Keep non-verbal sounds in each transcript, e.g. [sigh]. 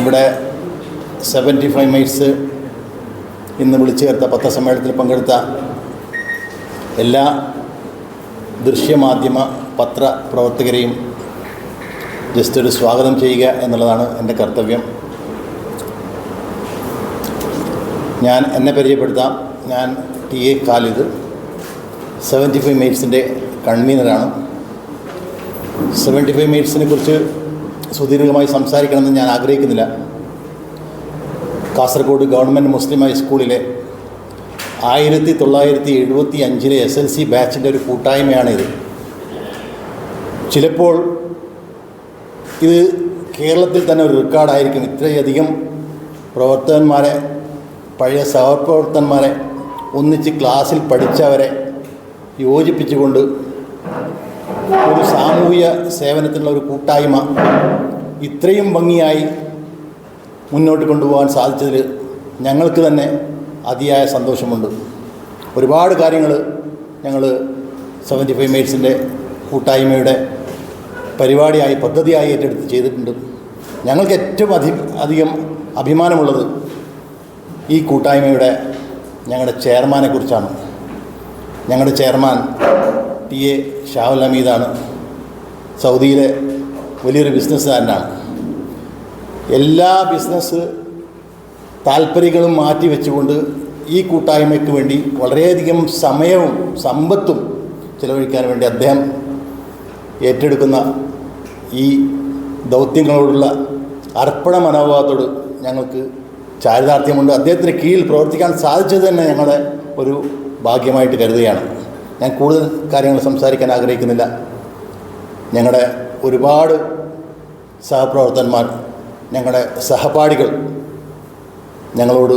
ഇവിടെ seventy five mites ഇന്ന് വിളിച്ചു ചേർത്ത പത്രസമ്മേളനത്തിൽ പങ്കെടുത്ത എല്ലാ ദൃശ്യമാധ്യമ പത്ര പ്രവർത്തകരെയും ജസ്റ്റ് ഒരു സ്വാഗതം ചെയ്യുക എന്നുള്ളതാണ് എന്റെ കർത്തവ്യം. ഞാൻ എന്നെ പരിചയപ്പെടുത്താം. ഞാൻ T A Khalid seventy five മൈറ്റ്സിന്റെ കൺവീനറാണ്. സെവന്റി ഫൈവ് മൈറ്റ്സിനെ കുറിച്ച് സുദീർഘമായി സംസാരിക്കണമെന്ന് ഞാൻ ആഗ്രഹിക്കുന്നില്ല. കാസർഗോഡ് ഗവൺമെന്റ് മുസ്ലിം ഹൈസ്കൂളിലെ ആയിരത്തി തൊള്ളായിരത്തി എഴുപത്തി അഞ്ചിലെ എസ് എൽ സി ബാച്ചിന്റെ ഒരു കൂട്ടായ്മയാണിത്. ചിലപ്പോൾ ഇത് കേരളത്തിൽ തന്നെ ഒരു റെക്കോർഡായിരിക്കും. ഇത്രയധികം പ്രവർത്തകന്മാരെ പഴയ സഹപ്രവർത്തകന്മാരെ ഒന്നിച്ച് ക്ലാസ്സിൽ പഠിച്ചവരെ യോജിപ്പിച്ചുകൊണ്ട് ഒരു സാമൂഹ്യ സേവനത്തിനുള്ള ഒരു കൂട്ടായ്മ ഇത്രയും ഭംഗിയായി മുന്നോട്ട് കൊണ്ടുപോകാൻ സാധിച്ചതിൽ ഞങ്ങൾക്ക് തന്നെ അതിയായ സന്തോഷമുണ്ട്. ഒരുപാട് കാര്യങ്ങൾ ഞങ്ങൾ സെവന്റി ഫൈവ് മേഴ്സിന്റെ കൂട്ടായ്മയുടെ പരിപാടിയായി പദ്ധതിയായി ഏറ്റെടുത്ത് ചെയ്തിട്ടുണ്ട്. ഞങ്ങൾക്ക് ഏറ്റവും അധി അധികം അഭിമാനമുള്ളത് ഈ കൂട്ടായ്മയുടെ ഞങ്ങളുടെ ചെയർമാനെക്കുറിച്ചാണ് ഞങ്ങളുടെ ചെയർമാൻ ടി എ ഷാഹുൽ ഹമീദാണ്. സൗദിയിലെ വലിയൊരു ബിസിനസ്സുകാരനാണ്. എല്ലാ ബിസിനസ് താല്പര്യങ്ങളും മാറ്റി വെച്ചുകൊണ്ട് ഈ കൂട്ടായ്മയ്ക്ക് വേണ്ടി വളരെയധികം സമയവും സമ്പത്തും ചിലവഴിക്കാൻ വേണ്ടി അദ്ദേഹം ഏറ്റെടുക്കുന്ന ഈ ദൗത്യങ്ങളോടുള്ള അർപ്പണ മനോഭാവത്തോട് ഞങ്ങൾക്ക് ചാരിതാർത്ഥ്യമുണ്ട്. അദ്ദേഹത്തിന് കീഴിൽ പ്രവർത്തിക്കാൻ സാധിച്ചത് തന്നെ ഞങ്ങളുടെ ഒരു ഭാഗ്യമായിട്ട് കരുതുകയാണ്. ഞാൻ കൂടുതൽ കാര്യങ്ങൾ സംസാരിക്കാൻ ആഗ്രഹിക്കുന്നില്ല. ഞങ്ങളുടെ ഒരുപാട് സഹപ്രവർത്തകന്മാർ ഞങ്ങളുടെ സഹപാഠികൾ ഞങ്ങളോട്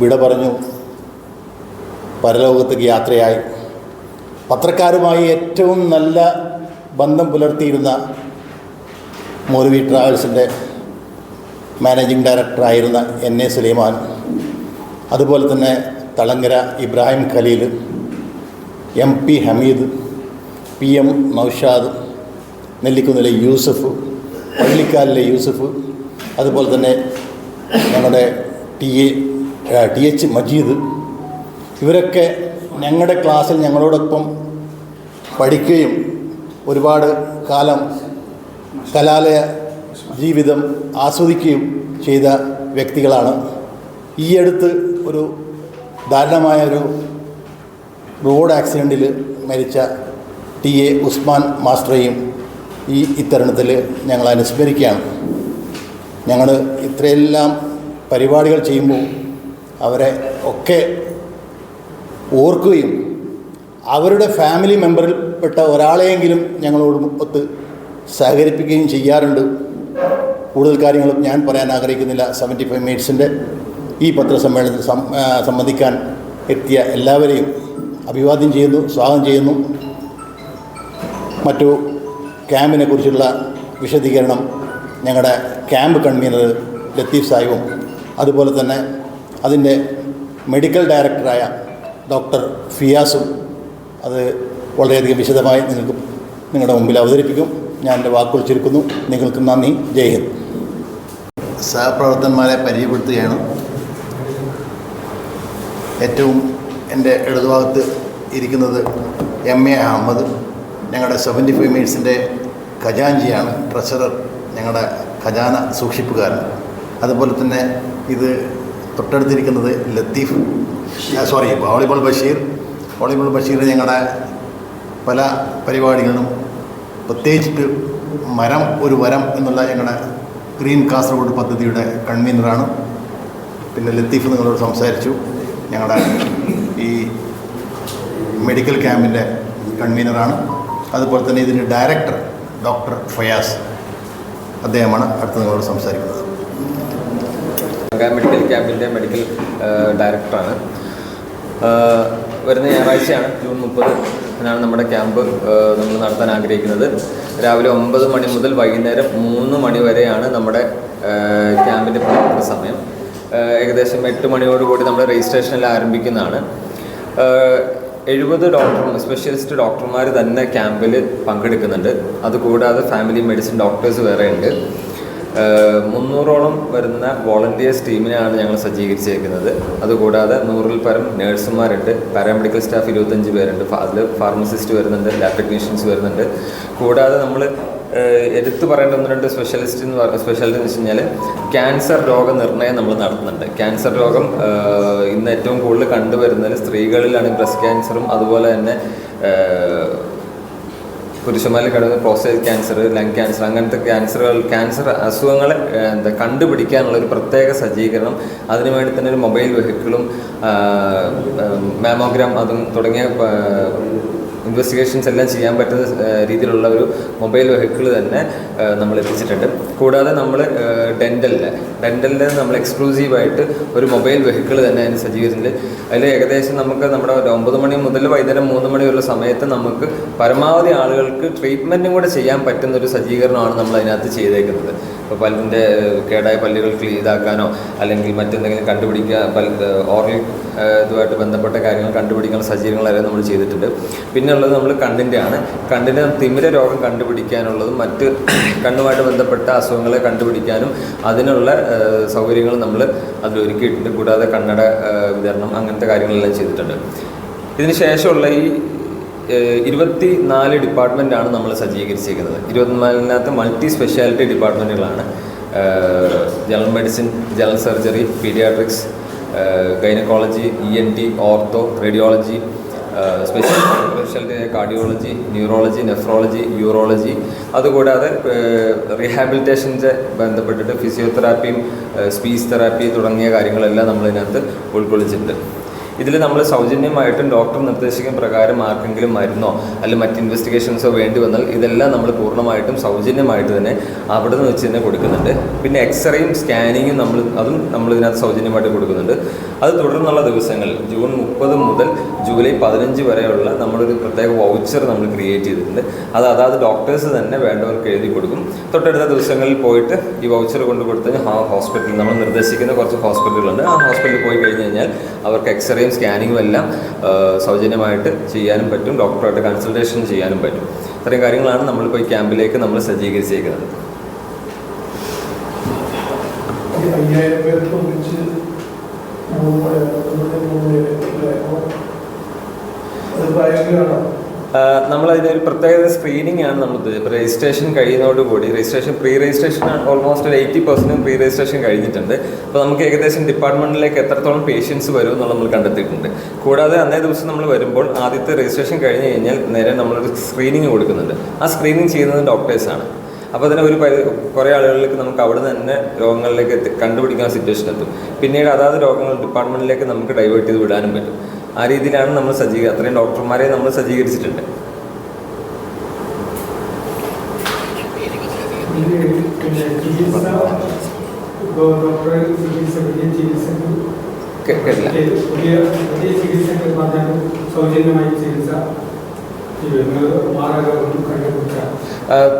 വിട പറഞ്ഞു പരലോകത്തേക്ക് യാത്രയായി. പത്രക്കാരുമായി ഏറ്റവും നല്ല ബന്ധം പുലർത്തിയിരുന്ന മൗലവി ട്രാവൽസിന്റെ മാനേജിംഗ് ഡയറക്ടറായിരുന്ന എൻ എ സുലൈമാൻ അതുപോലെ തന്നെ Thalangara Ibrahim Khaleel M P Hameed P M Naushad നെല്ലിക്കുന്നിലെ Yusuf പള്ളിക്കാലിലെ യൂസഫ് അതുപോലെ തന്നെ ഞങ്ങളുടെ T A T H Majeed. ഇവരൊക്കെ ഞങ്ങളുടെ ക്ലാസ്സിൽ ഞങ്ങളോടൊപ്പം പഠിക്കുകയും ഒരുപാട് കാലം കലാലയ ജീവിതം ആസ്വദിക്കുകയും ചെയ്ത വ്യക്തികളാണ്. ഈ അടുത്ത് ഒരു ദാരുണമായ ഒരു റോഡ് ആക്സിഡന്റിൽ മരിച്ച ടി എ ഉസ്മാൻ മാസ്റ്ററേയും ഈ ഇത്തരണത്തിൽ ഞങ്ങൾ അനുസ്മരിക്കുകയാണ്. ഞങ്ങൾ ഇത്രയെല്ലാം പരിപാടികൾ ചെയ്യുമ്പോൾ അവരെ ഒക്കെ ഓർക്കുകയും അവരുടെ ഫാമിലി മെമ്പറിൽപ്പെട്ട ഒരാളെയെങ്കിലും ഞങ്ങളോട് ഒത്ത് സഹകരിപ്പിക്കുകയും ചെയ്യാറുണ്ട്. കൂടുതൽ കാര്യങ്ങളും ഞാൻ പറയാൻ ആഗ്രഹിക്കുന്നില്ല. സെവന്റി ഫൈവ് മിനിറ്റ്സിന്റെ ഈ പത്രസമ്മേളനത്തിൽ സംബന്ധിക്കാൻ എത്തിയ എല്ലാവരെയും അഭിവാദ്യം ചെയ്യുന്നു സ്വാഗതം ചെയ്യുന്നു. മറ്റു ക്യാമ്പിനെ കുറിച്ചുള്ള വിശദീകരണം ഞങ്ങളുടെ ക്യാമ്പ് കൺവീനർ ലത്തീഫ് സാഹിബും അതുപോലെ തന്നെ അതിന്റെ മെഡിക്കൽ ഡയറക്ടറായ ഡോക്ടർ ഫിയാസും അത് വളരെയധികം വിശദമായി നിങ്ങൾക്ക് നിങ്ങളുടെ മുമ്പിൽ അവതരിപ്പിക്കും. ഞാൻ എന്റെ വാക്കുകൾ ചുരുക്കുന്നു. നിങ്ങൾക്ക് നന്ദി. ജയ് ഹിന്ദ്. സഹപ്രവർത്തകന്മാരെ പരിചയപ്പെടുത്തുകയാണ്. ഏറ്റവും എന്റെ ഇടതുഭാഗത്ത് ഇരിക്കുന്നത് എം എ അഹമ്മദ്. ഞങ്ങളുടെ സെവന്റി ഫൈവ് മിനിറ്റ്സിന്റെ ഖജാൻജിയാണ് ട്രഷറർ ഞങ്ങളുടെ ഖജാന സൂക്ഷിപ്പുകാരൻ. അതുപോലെ തന്നെ ഇത് തൊട്ടടുത്തിരിക്കുന്നത് Latheef sorry volleyball Basheer. Volleyball Basheer ഞങ്ങളുടെ പല പരിപാടികളിലും പ്രത്യേകിച്ചിട്ട് മരം ഒരു വരം എന്നുള്ള ഞങ്ങളുടെ ഗ്രീൻ കാസർഗോഡ് പദ്ധതിയുടെ കൺവീനറാണ്. പിന്നെ ലത്തീഫ് നിങ്ങളോട് സംസാരിച്ചു. ഞങ്ങളുടെ ഈ മെഡിക്കൽ ക്യാമ്പിന്റെ കൺവീനറാണ് അതുപോലെ തന്നെ ഇതിന്റെ ഡയറക്ടർ ഡോക്ടർ ഫയാസ് അദ്ദേഹമാണ് അടുത്ത് നിങ്ങളോട് സംസാരിക്കുന്നത്. മെഡിക്കൽ ക്യാമ്പിന്റെ മെഡിക്കൽ ഡയറക്ടറാണ് വരുന്ന ഞായറാഴ്ചയാണ് ജൂൺ മുപ്പത് ആണ് നമ്മുടെ ക്യാമ്പ് നമ്മൾ നടത്താൻ ആഗ്രഹിക്കുന്നത്. രാവിലെ ഒമ്പത് മണി മുതൽ വൈകുന്നേരം മൂന്ന് മണി വരെയാണ് നമ്മുടെ ക്യാമ്പിന്റെ പ്രവർത്തന സമയം. ഏകദേശം എട്ട് മണിയോടുകൂടി നമ്മുടെ രജിസ്ട്രേഷനിൽ ആരംഭിക്കുന്നതാണ്. എഴുപത് ഡോക്ടർ സ്പെഷ്യലിസ്റ്റ് ഡോക്ടർമാർ തന്നെ ക്യാമ്പിൽ പങ്കെടുക്കുന്നുണ്ട്. അതുകൂടാതെ ഫാമിലി മെഡിസിൻ ഡോക്ടേഴ്സ് വേറെ ഉണ്ട് മുന്നൂറോളം വരുന്ന വോളണ്ടിയേഴ്സ് ടീമിനെയാണ് ഞങ്ങൾ സജ്ജീകരിച്ചേക്കുന്നത്. അതുകൂടാതെ നൂറിൽ പരം നേഴ്സുമാരുണ്ട്. പാരാമെഡിക്കൽ സ്റ്റാഫ് ഇരുപത്തഞ്ച് പേരുണ്ട്. അതിൽ ഫാർമസിസ്റ്റ് വരുന്നുണ്ട് ലാബ് ടെക്നീഷ്യൻസ് വരുന്നുണ്ട്. കൂടാതെ നമ്മൾ എടുത്തു പറയേണ്ട ഒന്ന് രണ്ട് സ്പെഷ്യലിസ്റ്റ് എന്ന് പറഞ്ഞ സ്പെഷ്യാലിറ്റി എന്ന് വെച്ച് കഴിഞ്ഞാൽ ക്യാൻസർ രോഗനിർണയം നമ്മൾ നടത്തുന്നുണ്ട്. ക്യാൻസർ രോഗം ഇന്ന് ഏറ്റവും കൂടുതൽ കണ്ടുവരുന്നത് സ്ത്രീകളിലാണ്. ബ്രസ്റ്റ് ക്യാൻസറും അതുപോലെ തന്നെ പുരുഷന്മാരിൽ കിടക്കുന്ന പ്രോസ്റ്റേറ്റ് ക്യാൻസർ ലങ് ക്യാൻസർ അങ്ങനത്തെ ക്യാൻസറുകൾ ക്യാൻസർ അസുഖങ്ങളെ എന്താ കണ്ടുപിടിക്കാനുള്ള ഒരു പ്രത്യേക സജ്ജീകരണം. അതിനുവേണ്ടി തന്നെ ഒരു മൊബൈൽ വെഹിക്കിളും മാമോഗ്രാം അതും തുടങ്ങിയ ഇൻവെസ്റ്റിഗേഷൻസ് എല്ലാം ചെയ്യാൻ പറ്റുന്ന രീതിയിലുള്ള ഒരു മൊബൈൽ വെഹിക്കിൾ തന്നെ നമ്മൾ എത്തിച്ചിട്ടുണ്ട്. കൂടാതെ നമ്മൾ ഡെന്റലിൽ ഡെന്റലിൽ നമ്മൾ എക്സ്ക്ലൂസീവായിട്ട് ഒരു മൊബൈൽ വെഹിക്കിൾ തന്നെ അതിന് സജ്ജീകരിച്ചിട്ടുണ്ട്. അതിൽ ഏകദേശം നമുക്ക് നമ്മുടെ ഒമ്പത് മണി മുതൽ വൈകുന്നേരം മൂന്ന് വരെയുള്ള സമയത്ത് നമുക്ക് പരമാവധി ആളുകൾക്ക് ട്രീറ്റ്മെന്റും കൂടെ ചെയ്യാൻ പറ്റുന്ന ഒരു സജ്ജീകരണമാണ് നമ്മൾ അതിനകത്ത് ചെയ്തേക്കുന്നത്. ഇപ്പോൾ പല്ലിന്റെ കേടായ പല്ലുകൾ ഇതാക്കാനോ അല്ലെങ്കിൽ മറ്റെന്തെങ്കിലും കണ്ടുപിടിക്കുക പല്ല് ഓറൽ ഇതുമായിട്ട് ബന്ധപ്പെട്ട കാര്യങ്ങൾ കണ്ടുപിടിക്കാനുള്ള സജ്ജീകരണങ്ങളെ നമ്മൾ ചെയ്തിട്ടുണ്ട്. പിന്നെ ഉള്ളത് നമ്മൾ കണ്ണിന്റെ ആണ് കണ്ണിന്റെ തിമിര രോഗം കണ്ടുപിടിക്കാനുള്ളതും മറ്റ് [clears throat] കണ്ണുമായിട്ട് ബന്ധപ്പെട്ട അസുഖങ്ങളെ കണ്ടുപിടിക്കാനും അതിനുള്ള സൗകര്യങ്ങൾ നമ്മൾ അതിൽ ഒരുക്കിയിട്ടുണ്ട്. കൂടാതെ കണ്ണട വിതരണം അങ്ങനത്തെ കാര്യങ്ങളെല്ലാം ചെയ്തിട്ടുണ്ട്. ഇതിന് ശേഷമുള്ള ഈ ഇരുപത്തി നാല് ഡിപ്പാർട്ട്മെന്റാണ് നമ്മൾ സജ്ജീകരിച്ചിരിക്കുന്നത്. ഇരുപത്തിനാലിനകത്ത് multi speciality ഡിപ്പാർട്ട്മെന്റുകളാണ് general medicine general surgery paediatrics gynaecology E N T ortho radiology special speciality cardiology neurology nephrology urology അതുകൂടാതെ റീഹാബിലിറ്റേഷന്റെ ബന്ധപ്പെട്ടിട്ട് ഫിസിയോതെറാപ്പിയും സ്പീച്ച് തെറാപ്പി തുടങ്ങിയ കാര്യങ്ങളെല്ലാം നമ്മളിതിനകത്ത് ഉൾക്കൊള്ളിച്ചിട്ടുണ്ട്. ഇതിൽ നമ്മൾ സൗജന്യമായിട്ടും ഡോക്ടർ നിർദ്ദേശിക്കുന്ന പ്രകാരം ആർക്കെങ്കിലും മരുന്നോ അല്ലെങ്കിൽ മറ്റ് ഇൻവെസ്റ്റിഗേഷൻസോ വേണ്ടി വന്നാൽ ഇതെല്ലാം നമ്മൾ പൂർണമായിട്ടും സൗജന്യമായിട്ട് തന്നെ അവിടെ നിന്ന് വെച്ച് തന്നെ കൊടുക്കുന്നുണ്ട്. പിന്നെ എക്സ്റേയും സ്കാനിങ്ങും നമ്മൾ അതും നമ്മൾ ഇതിനകത്ത് സൗജന്യമായിട്ട് കൊടുക്കുന്നുണ്ട്. അത് തുടർന്നുള്ള ദിവസങ്ങളിൽ ജൂൺ മുപ്പത് മുതൽ ജൂലൈ പതിനഞ്ച് വരെയുള്ള നമ്മളൊരു പ്രത്യേക വൗച്ചർ നമ്മൾ ക്രിയേറ്റ് ചെയ്തിട്ടുണ്ട്. അത് അതാത് ഡോക്ടേഴ്സ് തന്നെ വേണ്ടവർക്ക് എഴുതി കൊടുക്കും. തൊട്ടടുത്ത ദിവസങ്ങളിൽ പോയിട്ട് ഈ വൗച്ചർ കൊണ്ട് കൊടുത്ത് ഹോസ്പിറ്റലിൽ നമ്മൾ നിർദ്ദേശിക്കുന്ന കുറച്ച് ഹോസ്പിറ്റലുകളുണ്ട്. ആ ഹോസ്പിറ്റലിൽ പോയി കഴിഞ്ഞ് കഴിഞ്ഞാൽ അവർക്ക് എക്സ്റേയും സ്കാനിങ്ങും എല്ലാം സൗജന്യമായിട്ട് ചെയ്യാനും പറ്റും ഡോക്ടറായിട്ട് കൺസൾട്ടേഷൻ ചെയ്യാനും പറ്റും. ഇത്രയും കാര്യങ്ങളാണ് നമ്മളിപ്പോൾ ഈ ക്യാമ്പിലേക്ക് നമ്മൾ സജ്ജീകരിച്ചേക്കുന്നത്. അയ്യായിരം പേർക്ക് ഒന്നിച്ച് അത് നമ്മൾ അതിനൊരു പ്രത്യേക സ്ക്രീനിങ് ആണ് നമ്മൾ ഇപ്പോൾ രജിസ്ട്രേഷൻ കഴിയുന്നതോടുകൂടി രജിസ്ട്രേഷൻ പ്രീ രജിസ്ട്രേഷൻ ഓൾമോസ്റ്റ് ഒരു എയ്റ്റി പെർസെന്റും പ്രീ രജിസ്ട്രേഷൻ കഴിഞ്ഞിട്ടുണ്ട്. അപ്പോൾ നമുക്ക് ഏകദേശം ഡിപ്പാർട്ട്മെന്റിലേക്ക് എത്രത്തോളം പേഷ്യൻസ് വരും എന്നുള്ള നമ്മൾ കണ്ടെത്തിയിട്ടുണ്ട്. കൂടാതെ അന്നേ ദിവസം നമ്മൾ വരുമ്പോൾ ആദ്യത്തെ രജിസ്ട്രേഷൻ കഴിഞ്ഞ് കഴിഞ്ഞാൽ നേരെ നമ്മളൊരു സ്ക്രീനിങ് കൊടുക്കുന്നുണ്ട്. ആ സ്ക്രീനിങ് ചെയ്യുന്നത് ഡോക്ടേഴ്സാണ് അപ്പോൾ തന്നെ ഒരു പരി കുറേ ആളുകളിലേക്ക് നമുക്ക് അവിടെ നിന്ന് തന്നെ രോഗങ്ങളിലേക്ക് എത്തി കണ്ടുപിടിക്കാൻ സിറ്റുവേഷൻ എത്തും. പിന്നീട് അതാത് രോഗങ്ങൾ ഡിപ്പാർട്ട്മെന്റിലേക്ക് നമുക്ക് ഡൈവേർട്ട് ചെയ്ത് വിടാനും പറ്റും. ആ രീതിയിലാണ് നമ്മൾ സജ്ജീകരി അത്രയും ഡോക്ടർമാരെ നമ്മൾ സജ്ജീകരിച്ചിട്ടുണ്ട് സൗജന്യമായി ചികിത്സ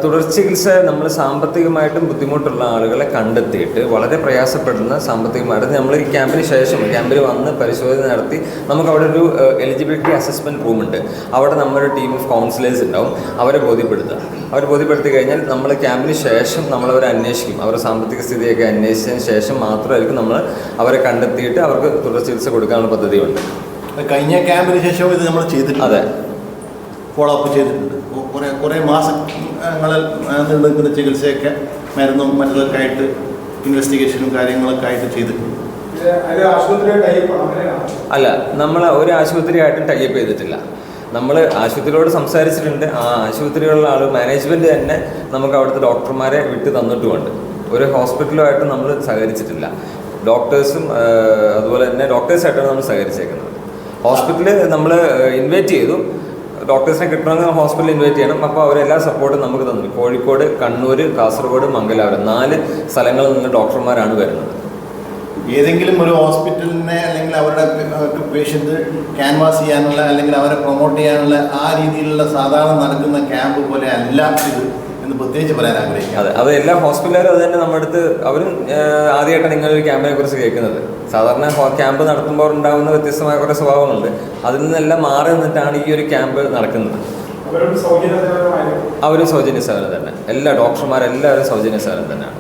തുടർ ചികിത്സ നമ്മൾ സാമ്പത്തികമായിട്ടും ബുദ്ധിമുട്ടുള്ള ആളുകളെ കണ്ടെത്തിയിട്ട് വളരെ പ്രയാസപ്പെടുന്ന സാമ്പത്തികമായിട്ട് നമ്മൾ ഈ ക്യാമ്പിന് ശേഷം ക്യാമ്പിൽ വന്ന് പരിശോധന നടത്തി നമുക്ക് അവിടെ ഒരു എലിജിബിലിറ്റി അസസ്മെന്റ് റൂം ഉണ്ട്. അവിടെ നമ്മളൊരു ടീം ഓഫ് കൗൺസിലേഴ്സ് ഉണ്ടാവും. അവരെ ബോധ്യപ്പെടുത്തുക. അവർ ബോധ്യപ്പെടുത്തി കഴിഞ്ഞാൽ നമ്മൾ ക്യാമ്പിന് ശേഷം നമ്മളവരെ അന്വേഷിക്കും. അവരുടെ സാമ്പത്തിക സ്ഥിതിയൊക്കെ അന്വേഷിച്ചതിന് ശേഷം മാത്രമായിരിക്കും നമ്മൾ അവരെ കണ്ടെത്തിയിട്ട് അവർക്ക് തുടർ ചികിത്സ കൊടുക്കാനുള്ള പദ്ധതിയുണ്ട്. കഴിഞ്ഞ ക്യാമ്പിന് ശേഷം ഇത് നമ്മൾ ചെയ്തിട്ടുണ്ട്. അതെ. ഫോളോ അപ്പ് ചെയ്തിട്ടുണ്ട്. കുറേ കുറേ മാസങ്ങളിൽ നീണ്ടു നിൽക്കുന്ന ചികിത്സയൊക്കെ മരുന്നും മറ്റൊക്കെ ആയിട്ട് ഇൻവെസ്റ്റിഗേഷനും കാര്യങ്ങളൊക്കെ ആയിട്ട് ചെയ്തിട്ടുണ്ട്. അല്ല നമ്മൾ ഒരു ആശുപത്രിയായിട്ടും ടൈപ്പ് ചെയ്തിട്ടില്ല. നമ്മൾ ആശുപത്രിയോട് സംസാരിച്ചിട്ടുണ്ട്. ആ ആശുപത്രിയിലുള്ള ആൾ മാനേജ്മെന്റ് തന്നെ നമുക്ക് അവിടുത്തെ ഡോക്ടർമാരെ വിട്ട് തന്നിട്ടുമുണ്ട്. ഒരു ഹോസ്പിറ്റലുമായിട്ട് നമ്മൾ സഹകരിച്ചിട്ടില്ല. ഡോക്ടേഴ്സും അതുപോലെ തന്നെ ഡോക്ടേഴ്സായിട്ടാണ് നമ്മൾ സഹകരിച്ചേക്കുന്നത്. ഹോസ്പിറ്റലിൽ നമ്മൾ ഇൻവൈറ്റ് ചെയ്തു. ഡോക്ടേഴ്സിനെ കിട്ടണമെങ്കിൽ ഹോസ്പിറ്റലിൽ ഇൻവൈറ്റ് ചെയ്യണം. അപ്പോൾ അവരെല്ലാ സപ്പോർട്ടും നമുക്ക് തന്നു. കോഴിക്കോട് കണ്ണൂർ കാസർഗോഡ് മംഗലാപുരം നാല് സ്ഥലങ്ങളിൽ നിന്ന് ഡോക്ടർമാരാണ് വരുന്നത്. ഏതെങ്കിലും ഒരു ഹോസ്പിറ്റലിനെ അല്ലെങ്കിൽ അവരുടെ പേഷ്യന്റ് ക്യാൻവാസ് ചെയ്യാനുള്ള അല്ലെങ്കിൽ അവരെ പ്രൊമോട്ട് ചെയ്യാനുള്ള ആ രീതിയിലുള്ള സാധാരണ നടക്കുന്ന ക്യാമ്പ് പോലെ അല്ല ഇത്. എന്ന് പ്രത്യേകിച്ച് പറയാൻ ആഗ്രഹിക്കാം അതെ അത് എല്ലാ ഹോസ്പിറ്റലുകാരും അത് തന്നെ നമ്മുടെ അടുത്ത് അവരും ആദ്യമായിട്ടാണ് ഇങ്ങനെ ഒരു ക്യാമ്പിനെ കുറിച്ച് കേൾക്കുന്നത്. സാധാരണ ക്യാമ്പ് നടത്തുമ്പോൾ ഉണ്ടാകുന്ന വ്യത്യസ്തമായ കുറേ സ്വഭാവങ്ങളുണ്ട്. അതിൽ നിന്നെല്ലാം മാറി നിന്നിട്ടാണ് ഈ ഒരു ക്യാമ്പ് നടക്കുന്നത്. അവരും സൗജന്യ സേവനം തന്നെ. എല്ലാ ഡോക്ടർമാരെല്ലാവരും സൗജന്യ സേവനം തന്നെയാണ്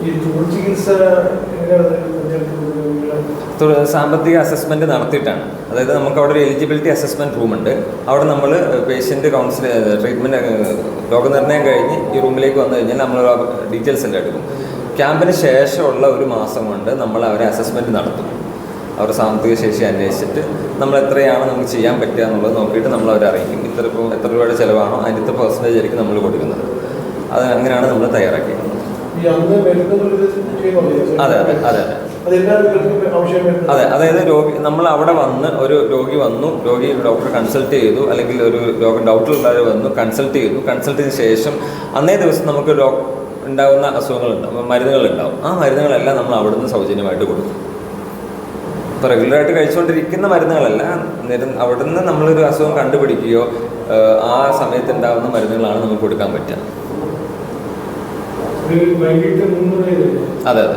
ഈ തുടർ ചികിത്സ എങ്ങനെയാണ് രോഗികളെ തു- സാമ്പത്തിക അസസ്മെന്റ് നടത്തിയിട്ടാണ്. അതായത് നമുക്ക് അവിടെ ഒരു എലിജിബിലിറ്റി അസസ്മെന്റ് റൂമുണ്ട് അവിടെ നമ്മൾ പേഷ്യന്റ് കൗൺസിൽ ട്രീറ്റ്മെന്റ് രോഗനിർണയം കഴിഞ്ഞ് ഈ റൂമിലേക്ക് വന്നു കഴിഞ്ഞാൽ നമ്മൾ ഡീറ്റെയിൽസ് എല്ലാം എടുക്കും. ക്യാമ്പിന് ശേഷമുള്ള ഒരു മാസം കൊണ്ട് നമ്മൾ അവരെ അസസ്മെന്റ് നടത്തും. അവരുടെ സാമ്പത്തിക ശേഷി അന്വേഷിച്ചിട്ട് നമ്മൾ എത്രയാണ് നമുക്ക് ചെയ്യാൻ പറ്റുക എന്നുള്ളത് നോക്കിയിട്ട് നമ്മൾ അവരെ അറിയിക്കും. ഇത്ര ഇപ്പോൾ എത്ര രൂപയുടെ ചിലവാണോ? അതിന്റെ ഇത്ര പെർസെന്റേജ് ആയിരിക്കും നമ്മൾ കൊടുക്കുന്നത്. അത് അങ്ങനെയാണ് നമ്മൾ തയ്യാറാക്കിയത് അതെ അതെ അതെ. അതെ അതായത് രോഗി നമ്മൾ അവിടെ വന്ന് ഒരു രോഗി വന്നു രോഗി ഡോക്ടറെ കൺസൾട്ട് ചെയ്തു അല്ലെങ്കിൽ ഒരു രോഗം ഡൗട്ടുള്ളവർ വന്നു കൺസൾട്ട് ചെയ്തു. കൺസൾട്ട് ചെയ്ത ശേഷം അന്നേ ദിവസം നമുക്ക് ഡോ ഉണ്ടാകുന്ന അസുഖങ്ങളുണ്ടാവും മരുന്നുകളുണ്ടാവും. ആ മരുന്നുകളെല്ലാം നമ്മൾ അവിടുന്ന് സൗജന്യമായിട്ട് കൊടുക്കും. ഇപ്പോൾ റെഗുലറായിട്ട് കഴിച്ചുകൊണ്ടിരിക്കുന്ന മരുന്നുകളല്ല നിര അവിടുന്ന് നമ്മളൊരു അസുഖം കണ്ടുപിടിക്കുകയോ ആ സമയത്ത് ഉണ്ടാകുന്ന മരുന്നുകളാണ് നമുക്ക് കൊടുക്കാൻ പറ്റുക ഒരു വൈകിട്ട് മൂന്ന് മണി അതെ അതെ.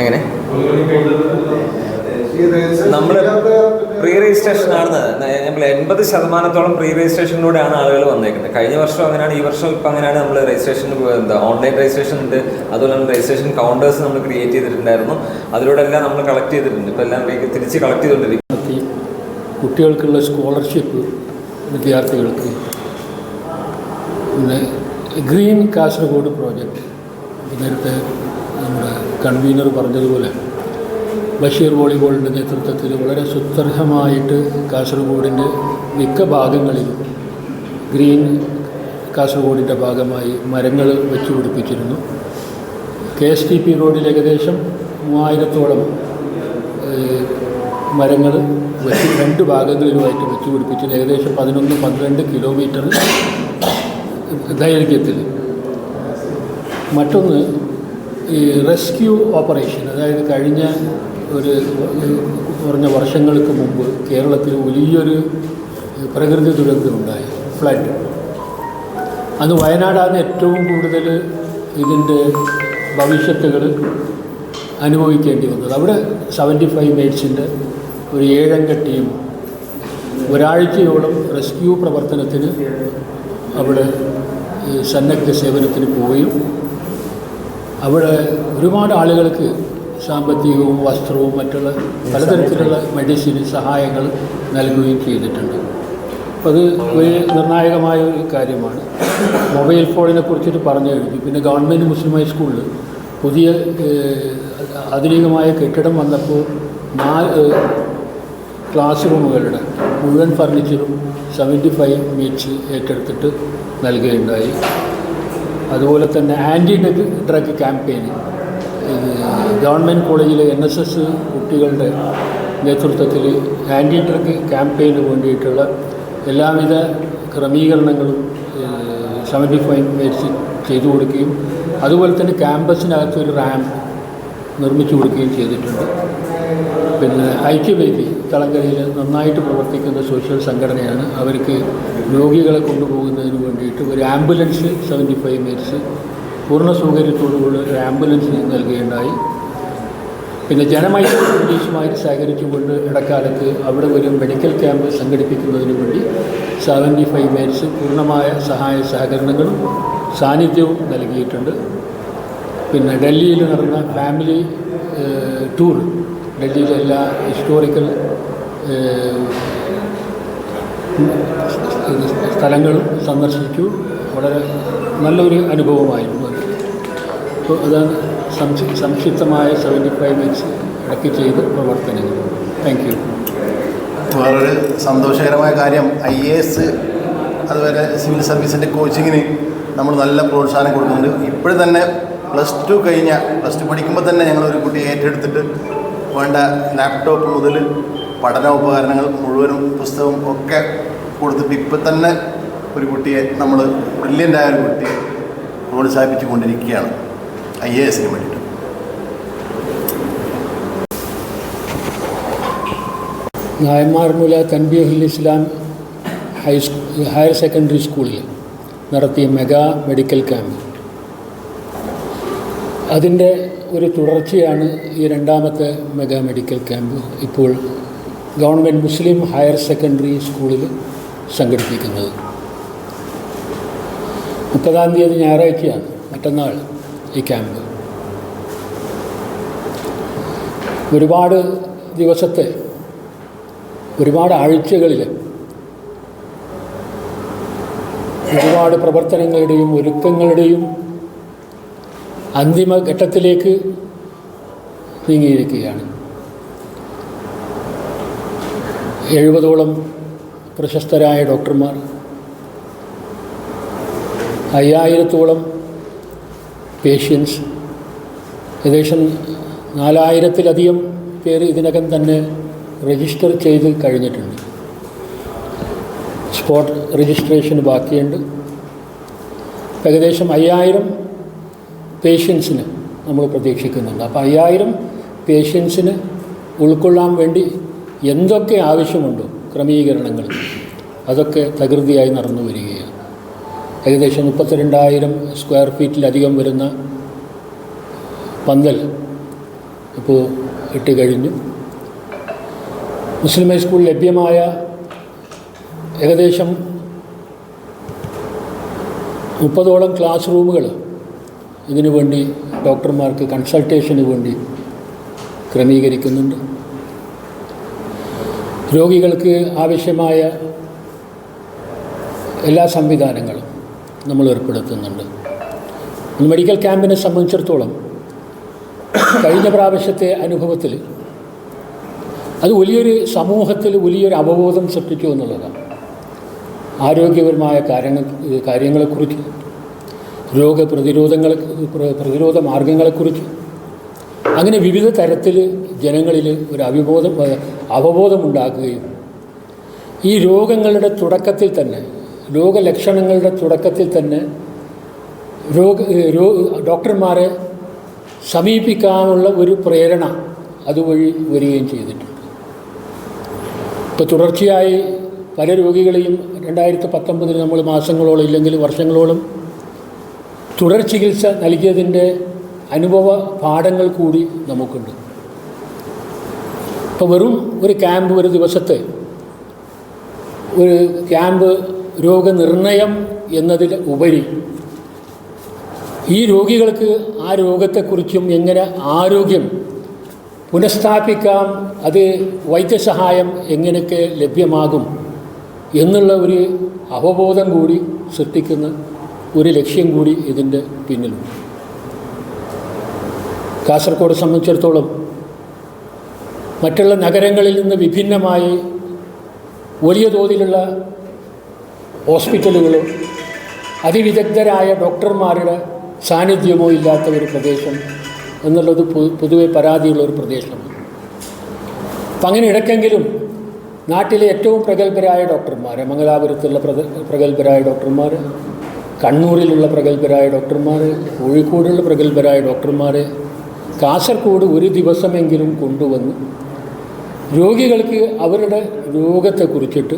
എങ്ങനെ? നമ്മൾ പ്രീ രജിസ്ട്രേഷൻ ആണ്. നമ്മൾ എൺപത് ശതമാനത്തോളം പ്രീ രജിസ്ട്രേഷനിലൂടെയാണ് ആളുകൾ വന്നേക്കുന്നത്. കഴിഞ്ഞ വർഷം അങ്ങനെയാണ് ഈ വർഷം ഇപ്പം അങ്ങനെയാണ് നമ്മൾ രജിസ്ട്രേഷൻ എന്താ ഓൺലൈൻ രജിസ്ട്രേഷൻ ഉണ്ട്. അതുപോലെ തന്നെ രജിസ്ട്രേഷൻ കൗണ്ടേഴ്സ് നമ്മൾ ക്രിയേറ്റ് ചെയ്തിട്ടുണ്ടായിരുന്നു. അതിലൂടെ എല്ലാം നമ്മൾ കളക്ട് ചെയ്തിട്ടുണ്ട്. ഇപ്പം എല്ലാം തിരിച്ച് കളക്ട് ചെയ്തുകൊണ്ടിരിക്കും കുട്ടികൾക്കുള്ള സ്കോളർഷിപ്പ് വിദ്യാർത്ഥികൾക്ക് പിന്നെ ഗ്രീൻ കാസർഗോഡ് പ്രോജക്റ്റ് നേരത്തെ നമ്മുടെ കൺവീനർ പറഞ്ഞതുപോലെ ബഷീർ വോളിബോളിന്റെ നേതൃത്വത്തിൽ വളരെ സുത്തർഹമായിട്ട് കാസർഗോഡിന്റെ മിക്ക ഭാഗങ്ങളിലും ഗ്രീൻ കാസർഗോഡിന്റെ ഭാഗമായി മരങ്ങൾ വെച്ചു പിടിപ്പിച്ചിരുന്നു. കെ എസ് ടി പി റോഡിൽ ഏകദേശം മൂവായിരത്തോളം മരങ്ങൾ വെച്ച് രണ്ട് ഭാഗങ്ങളിലുമായിട്ട് വെച്ചു പിടിപ്പിച്ചിരുന്നു. ഏകദേശം പതിനൊന്ന് പന്ത്രണ്ട് കിലോമീറ്റർ ദൈർഘ്യത്തിൽ. മറ്റൊന്ന് ഈ റെസ്ക്യൂ ഓപ്പറേഷൻ അതായത് കഴിഞ്ഞ ഒരു കുറഞ്ഞ വർഷങ്ങൾക്ക് മുമ്പ് കേരളത്തിൽ വലിയൊരു പ്രകൃതി ദുരന്തമുണ്ടായി ഫ്ലഡ്. അന്ന് വയനാടാണ് ഏറ്റവും കൂടുതൽ ഇതിന്റെ ഭവിഷ്യത്തുകൾ അനുഭവിക്കേണ്ടി വന്നത്. അവിടെ സെവന്റി ഫൈവ് മേറ്റ്സിന്റെ ഒരു ഏഴംഗ ടീം ഒരാഴ്ചയോളം റെസ്ക്യൂ പ്രവർത്തനത്തിന് അവിടെ സന്നദ്ധ സേവനത്തിന് പോവുകയും അവിടെ ഒരുപാട് ആളുകൾക്ക് സാമ്പത്തികവും വസ്ത്രവും മറ്റുള്ള പലതരത്തിലുള്ള മെഡിസിൻ സഹായങ്ങൾ നൽകുകയും ചെയ്തിട്ടുണ്ട്. അപ്പോൾ അത് ഒരു നിർണായകമായ ഒരു കാര്യമാണ്. മൊബൈൽ ഫോണിനെ കുറിച്ചിട്ട് പറഞ്ഞു കഴിഞ്ഞു. പിന്നെ ഗവൺമെന്റ് മുസ്ലിം ഹൈസ്കൂളിൽ പുതിയ ആധുനികമായ കെട്ടിടം വന്നപ്പോൾ നാല് ക്ലാസ് റൂമുകളുടെ മുഴുവൻ ഫർണിച്ചറും സെവന്റി ഫൈവ് മീറ്റ്സ് ഏറ്റെടുത്തിട്ട് നൽകുകയുണ്ടായി. അതുപോലെ തന്നെ anti drug drug campaign government കോളേജിലെ എൻ എസ് എസ് കുട്ടികളുടെ നേതൃത്വത്തിൽ ആന്റി ഡ്രഗ് ക്യാമ്പയിന് വേണ്ടിയിട്ടുള്ള എല്ലാവിധ ക്രമീകരണങ്ങളും സെവന്റി ഫൈവ് മേറ്റ്സ് ചെയ്തു കൊടുക്കുകയും അതുപോലെ തന്നെ ക്യാമ്പസിനകത്ത് ഒരു റാമ്പ് നിർമ്മിച്ചു കൊടുക്കുകയും ചെയ്തിട്ടുണ്ട്. പിന്നെ ഐക്യവേദി. തളങ്കരയിൽ നന്നായിട്ട് പ്രവർത്തിക്കുന്ന സോഷ്യൽ സംഘടനയാണ്. അവർക്ക് രോഗികളെ കൊണ്ടുപോകുന്നതിന് വേണ്ടിയിട്ട് ഒരു ആംബുലൻസ് സെവന്റി ഫൈവ് മിനിറ്റ്സ് പൂർണ സൗകര്യത്തോടുകൂടി ഒരു ആംബുലൻസ് നൽകുകയുണ്ടായി പിന്നെ ജനമൈത്രി പോലീസുമായിട്ട് സഹകരിച്ചുകൊണ്ട് ഇടക്കാലത്ത് അവിടെ ഒരു മെഡിക്കൽ ക്യാമ്പ് സംഘടിപ്പിക്കുന്നതിന് വേണ്ടി സെവന്റി ഫൈവ് മിനിറ്റ്സ് പൂർണമായ സഹായ സഹകരണങ്ങളും സാന്നിധ്യവും നൽകിയിട്ടുണ്ട്. പിന്നെ ഡൽഹിയിൽ നടന്ന ഫാമിലി ടൂർ ഡൽഹിയിലെ എല്ലാ ഹിസ്റ്റോറിക്കൽ സ്ഥലങ്ങളും സന്ദർശിച്ചു. വളരെ നല്ലൊരു അനുഭവമായിരുന്നു അത്. അപ്പോൾ അതാണ് സംക്ഷി സംക്ഷിപ്തമായ സെവന്റി ഫൈവ് മിനിറ്റ്സ് ഇടയ്ക്ക് ചെയ്ത പ്രവർത്തനങ്ങൾ. താങ്ക് യു വേറൊരു സന്തോഷകരമായ കാര്യം ഐ എ എസ് അതുപോലെ സിവിൽ സർവീസിന്റെ കോച്ചിങ്ങിന് നമ്മൾ നല്ല പ്രോത്സാഹനം കൊടുക്കുന്നുണ്ട്. ഇപ്പോഴും തന്നെ പ്ലസ് ടു കഴിഞ്ഞ പ്ലസ് ടു പഠിക്കുമ്പോൾ തന്നെ ഞങ്ങളൊരു കുട്ടിയെ ഏറ്റെടുത്തിട്ട് വേണ്ട ലാപ്ടോപ്പ് മുതൽ പഠനോപകരണങ്ങൾ മുഴുവനും പുസ്തകം ഒക്കെ കൊടുത്തിട്ട് ഇപ്പം തന്നെ ഒരു കുട്ടിയെ നമ്മൾ ബ്രില്യന്റായ ഒരു കുട്ടിയെ പ്രോത്സാഹിപ്പിച്ചു കൊണ്ടിരിക്കുകയാണ് ഐ എ എസിന് വേണ്ടിയിട്ട്. നായന്മാർമുല തൻബീഹുൽ ഇസ്ലാം ഹൈസ്കൂ ഹയർ സെക്കൻഡറി സ്കൂളിൽ നടത്തിയ മെഗാ മെഡിക്കൽ ക്യാമ്പ്. അതിന്റെ ഒരു തുടർച്ചയാണ് ഈ രണ്ടാമത്തെ മെഗാ മെഡിക്കൽ ക്യാമ്പ് ഇപ്പോൾ ഗവൺമെന്റ് മുസ്ലിം ഹയർ സെക്കൻഡറി സ്കൂളിൽ സംഘടിപ്പിക്കുന്നത്. മുപ്പതാം തീയതി ഞായറാഴ്ചയാണ് മറ്റന്നാൾ ഈ ക്യാമ്പ്. ഒരുപാട് ദിവസത്തെ ഒരുപാട് ആഴ്ചകളിൽ ഒരുപാട് പ്രവർത്തനങ്ങളുടെയും ഒരുക്കങ്ങളുടെയും അന്തിമ ഘട്ടത്തിലേക്ക് നീങ്ങിയിരിക്കുകയാണ്. എഴുപതോളം പ്രശസ്തരായ ഡോക്ടർമാർ അയ്യായിരത്തോളം പേഷ്യൻസ് ഏകദേശം നാലായിരത്തിലധികം പേര് ഇതിനകം തന്നെ രജിസ്റ്റർ ചെയ്ത് കഴിഞ്ഞിട്ടുണ്ട്. സ്പോട്ട് രജിസ്ട്രേഷൻ ബാക്കിയുണ്ട്. ഏകദേശം അയ്യായിരം പേഷ്യൻസിന് നമ്മൾ പ്രതീക്ഷിക്കുന്നുണ്ട്. അപ്പോൾ അയ്യായിരം പേഷ്യൻസിന് ഉൾക്കൊള്ളാൻ വേണ്ടി എന്തൊക്കെ ആവശ്യമുണ്ടോ ക്രമീകരണങ്ങൾ അതൊക്കെ തകൃതിയായി നടന്നു വരികയാണ്. ഏകദേശം മുപ്പത്തിരണ്ടായിരം സ്ക്വയർ ഫീറ്റിലധികം വരുന്ന പന്തൽ ഇപ്പോൾ ഇട്ട് കഴിഞ്ഞു. മുസ്ലിം ഹൈസ്കൂൾ ലഭ്യമായ ഏകദേശം മുപ്പതോളം ക്ലാസ് റൂമുകൾ ഇതിനു വേണ്ടി ഡോക്ടർമാർക്ക് കൺസൾട്ടേഷന് വേണ്ടി ക്രമീകരിക്കുന്നുണ്ട്. രോഗികൾക്ക് ആവശ്യമായ എല്ലാ സംവിധാനങ്ങളും നമ്മൾ ഏർപ്പെടുത്തുന്നുണ്ട്. മെഡിക്കൽ ക്യാമ്പിനെ സംബന്ധിച്ചിടത്തോളം കഴിഞ്ഞ പ്രാവശ്യത്തെ അനുഭവത്തിൽ അത് വലിയൊരു സമൂഹത്തിൽ വലിയൊരു അവബോധം സൃഷ്ടിച്ചു എന്നുള്ളതാണ്. ആരോഗ്യപരമായ കാര്യങ്ങൾ കാര്യങ്ങളെക്കുറിച്ച് രോഗപ്രതിരോധങ്ങളെ പ്ര- പ്രതിരോധ മാർഗങ്ങളെക്കുറിച്ച് അങ്ങനെ വിവിധ തരത്തിൽ ജനങ്ങളിൽ ഒരു അവിബോധം അവബോധമുണ്ടാക്കുകയും ഈ രോഗങ്ങളുടെ തുടക്കത്തിൽ തന്നെ രോഗലക്ഷണങ്ങളുടെ തുടക്കത്തിൽ തന്നെ രോഗ രോ ഡോക്ടർമാരെ സമീപിക്കാനുള്ള ഒരു പ്രേരണ അതുവഴി വരികയും ചെയ്തിട്ടുണ്ട്. ഇപ്പോൾ തുടർച്ചയായി പല രോഗികളെയും രണ്ടായിരത്തി പത്തൊമ്പതിൽ നമ്മൾ മാസങ്ങളോളം ഇല്ലെങ്കിൽ വർഷങ്ങളോളം തുടർ ചികിത്സ നൽകിയതിന്റെ അനുഭവ പാഠങ്ങൾ കൂടി നമുക്കുണ്ട്. ഇപ്പോൾ വെറും ഒരു ക്യാമ്പ് ഒരു ദിവസത്തെ ഒരു ക്യാമ്പ് രോഗനിർണയം എന്നതിൽ ഉപരി ഈ രോഗികൾക്ക് ആ രോഗത്തെക്കുറിച്ചും എങ്ങനെ ആരോഗ്യം പുനഃസ്ഥാപിക്കാം അത് വൈദ്യസഹായം എങ്ങനെയൊക്കെ ലഭ്യമാകും എന്നുള്ള ഒരു അവബോധം കൂടി സൃഷ്ടിക്കുന്ന ഒരു ലക്ഷ്യം കൂടി ഇതിന്റെ പിന്നിലുണ്ട്. കാസർഗോഡ് സംബന്ധിച്ചിടത്തോളം മറ്റുള്ള നഗരങ്ങളിൽ നിന്ന് വിഭിന്നമായി വലിയ തോതിലുള്ള ഹോസ്പിറ്റലുകളോ അതിവിദഗ്ധരായ ഡോക്ടർമാരുടെ സാന്നിധ്യമോ ഇല്ലാത്ത ഒരു പ്രദേശം എന്നുള്ളത് പൊതുവെ പരാതിയുള്ള ഒരു പ്രദേശമാണ്. അപ്പം അങ്ങനെ ഇടയ്ക്കെങ്കിലും നാട്ടിലെ ഏറ്റവും പ്രഗത്ഭരായ ഡോക്ടർമാർ മംഗലാപുരത്തുള്ള പ്രഗ പ്രഗത്ഭരായ ഡോക്ടർമാർ കണ്ണൂരിലുള്ള പ്രഗത്ഭരായ ഡോക്ടർമാർ കോഴിക്കോടുള്ള പ്രഗത്ഭരായ ഡോക്ടർമാർ കാസർഗോഡ് ഒരു ദിവസമെങ്കിലും കൊണ്ടുവന്ന് രോഗികൾക്ക് അവരുടെ രോഗത്തെക്കുറിച്ചിട്ട്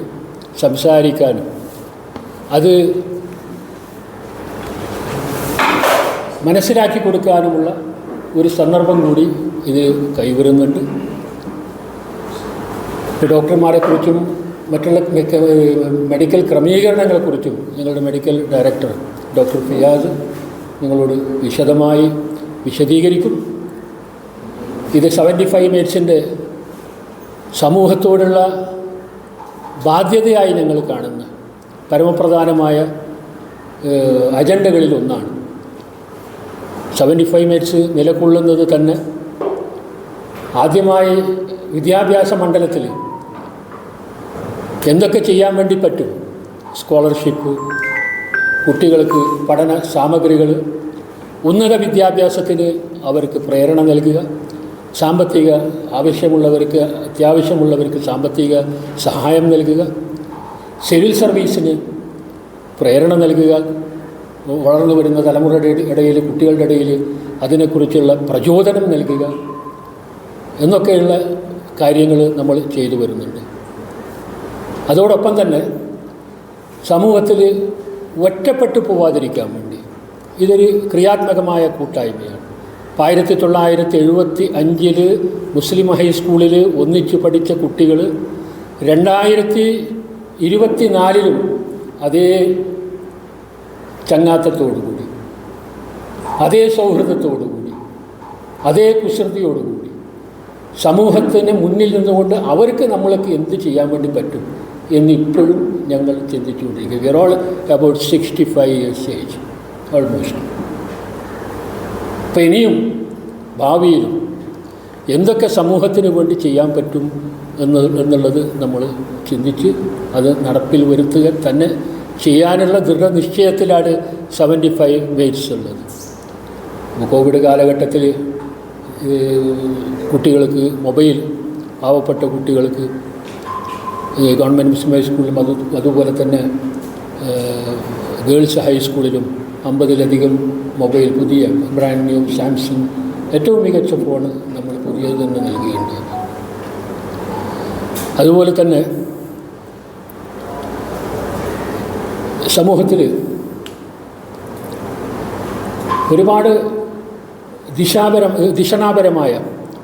സംസാരിക്കാനും അത് മനസ്സിലാക്കി കൊടുക്കാനുമുള്ള ഒരു സന്ദർഭം കൂടി ഇത് കൈവരുന്നുണ്ട്. ഡോക്ടർമാരെക്കുറിച്ചും മറ്റുള്ള മെഡിക്കൽ ക്രമീകരണങ്ങളെക്കുറിച്ചും നിങ്ങളുടെ മെഡിക്കൽ ഡയറക്ടർ ഡോക്ടർ ഫിയാസ് നിങ്ങളോട് വിശദമായി വിശദീകരിക്കും. ഇത് സെവന്റി ഫൈവ് മിനിറ്റ്സിന്റെ സമൂഹത്തോടുള്ള ബാധ്യതയായി ഞങ്ങൾ കാണുന്ന പരമപ്രധാനമായ അജണ്ടകളിലൊന്നാണ് സെവന്റി ഫൈവ് മിനിറ്റ്സ് നിലകൊള്ളുന്നത് തന്നെ ആദ്യമായി വിദ്യാഭ്യാസ മണ്ഡലത്തിൽ എന്തൊക്കെ ചെയ്യാൻ വേണ്ടി പറ്റും? സ്കോളർഷിപ്പ് കുട്ടികൾക്ക് പഠന സാമഗ്രികൾ ഉന്നത വിദ്യാഭ്യാസത്തിന് അവർക്ക് പ്രേരണ നൽകുക സാമ്പത്തിക ആവശ്യമുള്ളവർക്ക് അത്യാവശ്യമുള്ളവർക്ക് സാമ്പത്തിക സഹായം നൽകുക സിവിൽ സർവീസിന് പ്രേരണ നൽകുക വളർന്നു വരുന്ന തലമുറയുടെ ഇടയിൽ കുട്ടികളുടെ ഇടയിൽ അതിനെക്കുറിച്ചുള്ള പ്രചോദനം നൽകുക എന്നൊക്കെയുള്ള കാര്യങ്ങൾ നമ്മൾ ചെയ്തു വരുന്നുണ്ട്. അതോടൊപ്പം തന്നെ സമൂഹത്തിൽ ഒറ്റപ്പെട്ടു പോവാതിരിക്കാൻ വേണ്ടി ഇതൊരു ക്രിയാത്മകമായ കൂട്ടായ്മയാണ്. ആയിരത്തി തൊള്ളായിരത്തി എഴുപത്തി അഞ്ചിൽ മുസ്ലിം ഹൈസ്കൂളിൽ ഒന്നിച്ച് പഠിച്ച കുട്ടികൾ രണ്ടായിരത്തി ഇരുപത്തി നാലിലും അതേ ചങ്ങാത്തത്തോടുകൂടി അതേ സൗഹൃദത്തോടുകൂടി അതേ കുസൃതിയോടുകൂടി സമൂഹത്തിന് മുന്നിൽ നിന്നുകൊണ്ട് അവർക്ക് നമ്മൾക്ക് എന്ത് ചെയ്യാൻ വേണ്ടി പറ്റും എന്ന് ഇപ്പോഴും ഞങ്ങൾ ചിന്തിച്ചുകൊണ്ടിരിക്കുക we're all about sixty five years age almost അപ്പം ഇനിയും ഭാവിയിലും എന്തൊക്കെ സമൂഹത്തിന് വേണ്ടി ചെയ്യാൻ പറ്റും എന്ന് എന്നുള്ളത് നമ്മൾ ചിന്തിച്ച് അത് നടപ്പിൽ വരുത്തുക. തന്നെ ചെയ്യാനുള്ള ദൃഢനിശ്ചയത്തിലാണ് സെവന്റി ഫൈവ് വെയ്റ്റ്സ് ഉള്ളത്. അപ്പോൾ കോവിഡ് കാലഘട്ടത്തിൽ കുട്ടികൾക്ക് മൊബൈൽ പാവപ്പെട്ട കുട്ടികൾക്ക് ഗവൺമെന്റ് മിസ്മൈ സ്കൂളിലും അത് അതുപോലെ തന്നെ ഗേൾസ് ഹൈസ്കൂളിലും അമ്പതിലധികം മൊബൈൽ പുതിയ ബ്രാൻഡ് ന്യൂ സാംസങ് ഏറ്റവും മികച്ച ഫോൺ നമ്മൾ പുതിയത് തന്നെ നൽകിയിട്ടുണ്ട്. അതുപോലെ തന്നെ സമൂഹത്തിൽ ഒരുപാട് ദിശാപരം ദിശനാപരമായ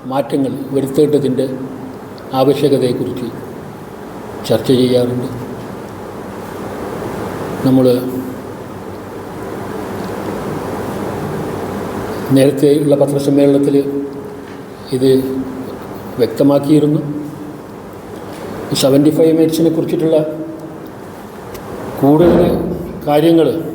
മാറ്റങ്ങൾ വരുത്തേണ്ടതിന്റെ ആവശ്യകതയെക്കുറിച്ച് ചർച്ച ചെയ്യാറുണ്ട്. നമ്മൾ നേരത്തെ ഉള്ള പത്രസമ്മേളനത്തിൽ ഇത് വ്യക്തമാക്കിയിരുന്നു. സെവന്റി ഫൈവ് മിനിറ്റ്സിനെ കുറിച്ചിട്ടുള്ള കൂടുതൽ കാര്യങ്ങൾ